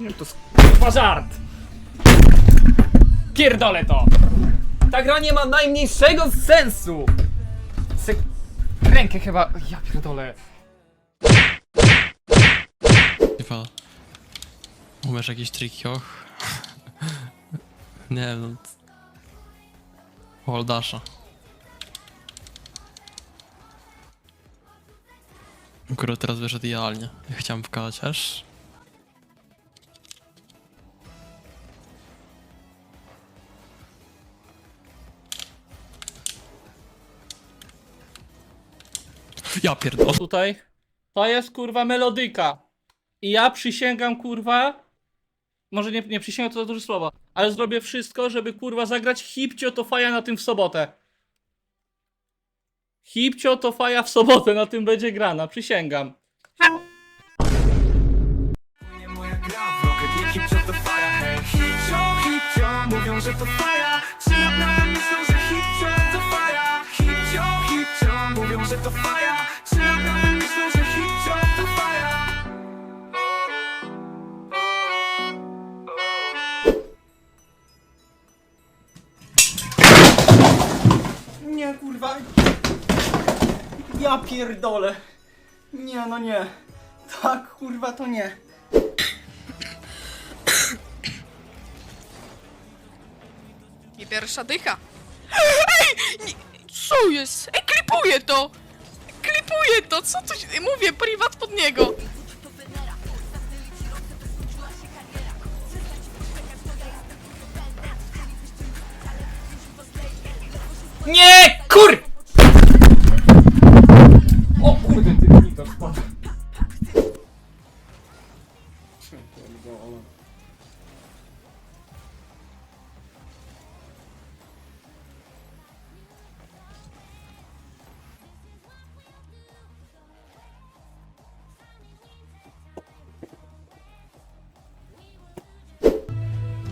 Nie, to chyba żart. Pierdolę to. Ta gra nie ma najmniejszego sensu. Sek... Rękę chyba... Ja pierdolę. Chyba. Umiesz jakieś triki, och? Nie wiem, no. Holdasza. Akurat teraz wyszedł idealnie. Ja chciałem wkazać aż. Ja pierdolę. tutaj. To jest kurwa melodyka. I ja przysięgam kurwa. Może nie, nie przysięgam to za duże słowa, ale zrobię wszystko, żeby kurwa zagrać hipcio to faja na tym w sobotę. Hipcio to faja w sobotę na tym będzie grana, przysięgam. Nie moja gra w rocket, hip hop to faja Hej, hipcio, hipcio, mówią, że to faja Czy naprawdę myślą, że hipcio to faja Hipcio, hipcio, mówią, że to faja kurwa. Ja pierdolę. Nie, no nie. Tak, kurwa, to nie. I pierwsza dycha. Ej! Nie, co jest? Ej, klipuję to! Klipuję to! Co tu. Mówię, prywat pod niego! Nie,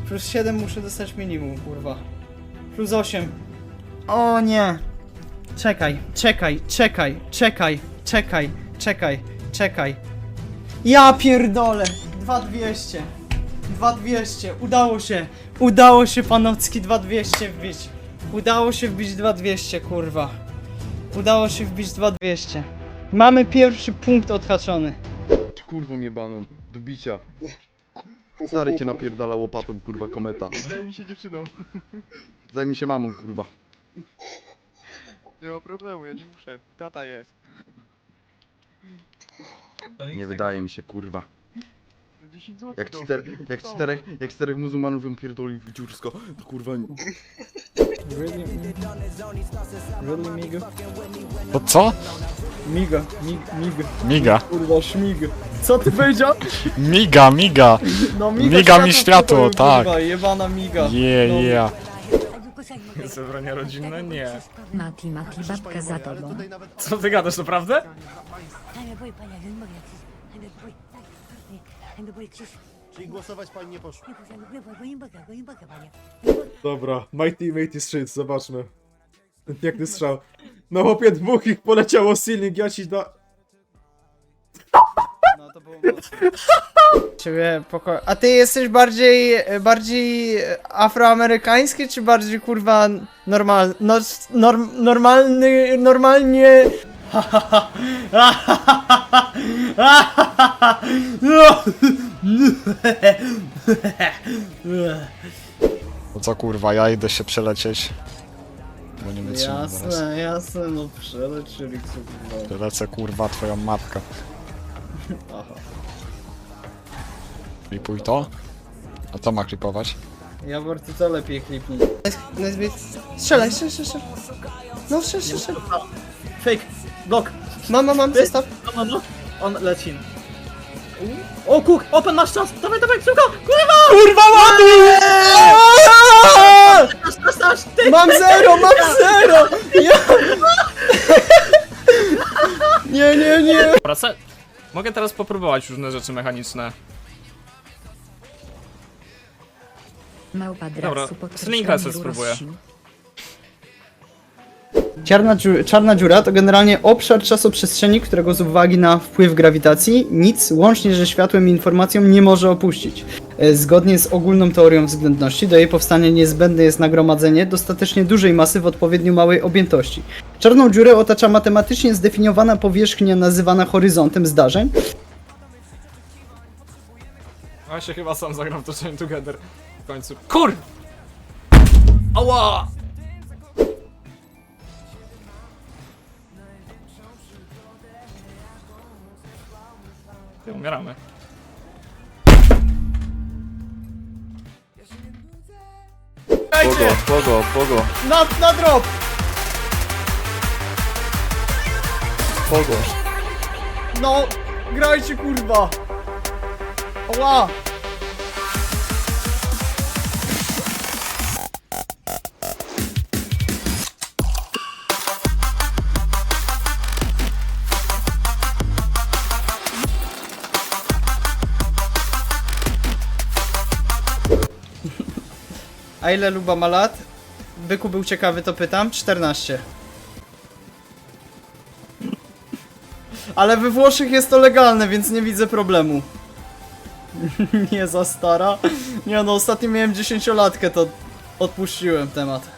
Plus 7 muszę dostać minimum, kurwa. Plus 8. O nie. Czekaj, czekaj, czekaj, czekaj, czekaj, czekaj, czekaj. Ja pierdolę. 2200. 2200. Udało się. Udało się panocki 2200 wbić. Udało się wbić 2200, kurwa. Udało się wbić 2200. Mamy pierwszy punkt odhaczony. Kurwą jebaną, do bicia. Stary cię napierdala łopatą, kurwa, kometa. Zajmij się dziewczyną. Zajmij się mamą, kurwa. Nie ma problemu, ja nie muszę. Tata jest. Nie wydaje mi się, kurwa. 10 zł. Jak, czter, jak, czterech, jak czterech muzułmanów ją pierdoli w dziursko, to kurwa... Really, really migo? To co? Miga, mig, miga. Miga. Kurwa, szmig. Co ty powiedział? Miga, miga. No Miga mi światło, tak. Kurwa, jebana miga. Je, No. je. Zebrania rodzinne? Nie. Mati, Mati, babka za tobą. Co ty gadasz, naprawdę? Czyli głosować pani nie poszło. Dobra, teammate is shit, zobaczmy. Piękny strzał. No chłopie, dwóch ich poleciało silnik, ja ci da... No to było mocne. Ciebie poko... A ty jesteś bardziej, bardziej afroamerykański, czy bardziej kurwa normal... No, norm, normalny, normalnie... To co kurwa, ja idę się przelecieć. Bo nie wytrzymam zaraz. Jasne, jasne, no przelecieli co kurwa. Lecę kurwa twoją matkę. Aha. Klipuj to. A co ma klipować? Jawor, ty to lepiej klipnij. Strzelaj, strzelaj, strzelaj. No, strzelaj, strzelaj. Fake, blok, Mam, mam, mam, zostaw. no, no, on leci. O kuk, open masz czas, dawaj, dawaj, szybko, kurwa! Kurwa, ładuj! Masz, masz, ty! Mam zero, mam zero! Ja... Nie, nie, nie. Praca... Mogę teraz popróbować różne rzeczy mechaniczne. Małpa Dobra, slinka se spróbuję. Czarna, czarna dziura to generalnie obszar czasoprzestrzeni, którego z uwagi na wpływ grawitacji nic, łącznie ze światłem i informacją, nie może opuścić. E, Zgodnie z ogólną teorią względności, do jej powstania niezbędne jest nagromadzenie dostatecznie dużej masy w odpowiednio małej objętości. Czarną dziurę otacza matematycznie zdefiniowana powierzchnia nazywana horyzontem zdarzeń, ja się chyba sam zagram w to Together w końcu. Kur! Ała! Ty, umieramy. Pogo, pogo, pogo, Na, na drop! pogo. No, grajcie kurwa! Oła! A ile Luba ma lat? Byku był ciekawy, to pytam. 14. Ale we Włoszech jest to legalne, więc nie widzę problemu. nie za stara. Nie no, ostatnio miałem 10-latkę, to odpuściłem temat.